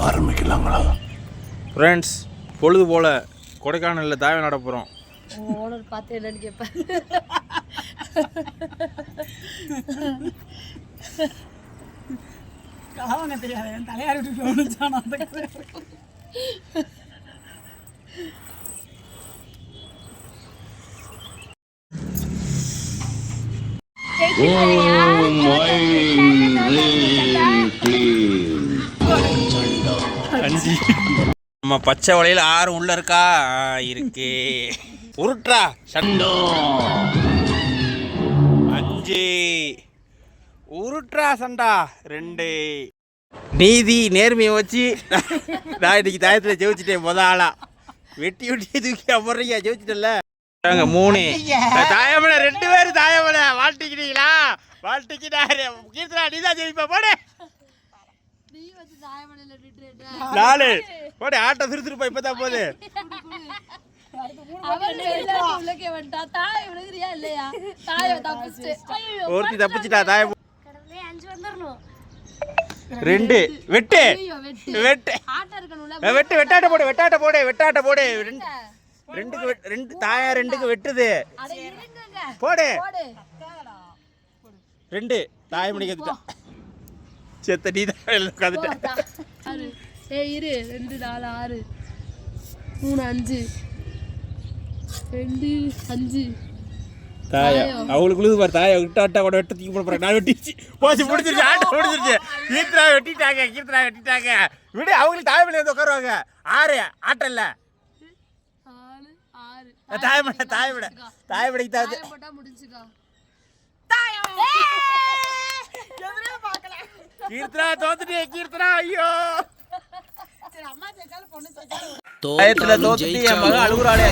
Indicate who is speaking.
Speaker 1: ஆரம்பிக்கலாங்களா?
Speaker 2: ஃப்ரெண்ட்ஸ் பொழுது போல் கொடைக்கானலில் தாய நட போகிறோம்
Speaker 3: ஓனர் பார்த்து என்னன்னு கேட்பேன்
Speaker 4: அவங்க தெரியாது என் தலையார் விட்டு கவனிச்சான் அந்த
Speaker 2: நம்ம பச்சை வலையில் ஆறு உள்ள இருக்கா? இருக்கு. உருட்ரா சண்டோ. அஞ்சு. உருட்ரா சண்டா. ரெண்டு. நீதி நேர்மையை வச்சு நான் இன்னைக்கு தாயத்தில் ஜெயிச்சிட்டேன் முத ஆளா. வெட்டி வெட்டி தூக்கி ஜெயிச்சிட்டல நாங்க மூணு. தாயமலை ரெண்டு பேரும் தாயமலை. வாழ்த்திக்கிறீங்களா? வாழ்த்திக்கிறாரு கீர்த்தனா நீ தான் ஜெயிப்பா போடு
Speaker 3: நீ வந்து தாயமலையில் விட்டுட்டு
Speaker 2: நாலு. போடு ஆட்டம் சுறுசுறுப்பா இப்பதான் போகுது.
Speaker 3: வந்துட்டான் தாய் தாயை ஐயோ
Speaker 2: ஒருத்தி தப்பிச்சிட்டா
Speaker 3: வந்துடணும்
Speaker 2: ரெண்டு. வெட்டு.
Speaker 3: ஐயோ வெட்டு.
Speaker 2: வெட்டு. வெட்டாட்ட போடு வெட்டாட்ட போடு வெட்டாட்ட போடு. ரெண்டு. ரெண்டுக்கு ரெண்டு. தாயா ரெண்டுக்கு வெட்டுது. போடு.
Speaker 3: போடு.
Speaker 2: ரெண்டு. தாய மணி கத்துட்டா செத்த நீ தான் உட்காந்துட்ட
Speaker 3: ஆறு. ஏய் இரு. ரெண்டு நாலு ஆறு. மூணு அஞ்சு. ரெண்டு அஞ்சு.
Speaker 2: தாயா அவளுக்கு உழுது பாரு தாயா. விட்டா விட்டா கூட வெட்ட தூக்கி போட நான் வெட்டிச்சு போச்சு முடிச்சிருச்சு ஆட்டம் முடிச்சிருச்சு கீர்த்தனா வெட்டிட்டாங்க கீர்த்தனா வெட்டிட்டாங்க. விடு அவங்களுக்கு தாய வந்து உட்காருவாங்க. ஆறு ஆட்டம் இல்ல. தாயமடை தாயமடை தாயமடைக்கு
Speaker 3: தாயம் போட்டா முடிஞ்சுக்கோ.
Speaker 2: கீர்த்தனா தோத்துட்டே கீர்த்தனா ஐயோ
Speaker 4: அம்மா ஜெயிச்சாலும் பொண்ணு ஜெயிச்சாலும்
Speaker 2: தாயத்துல தோத்துட்டு என் மகன் அழுகுறாளே.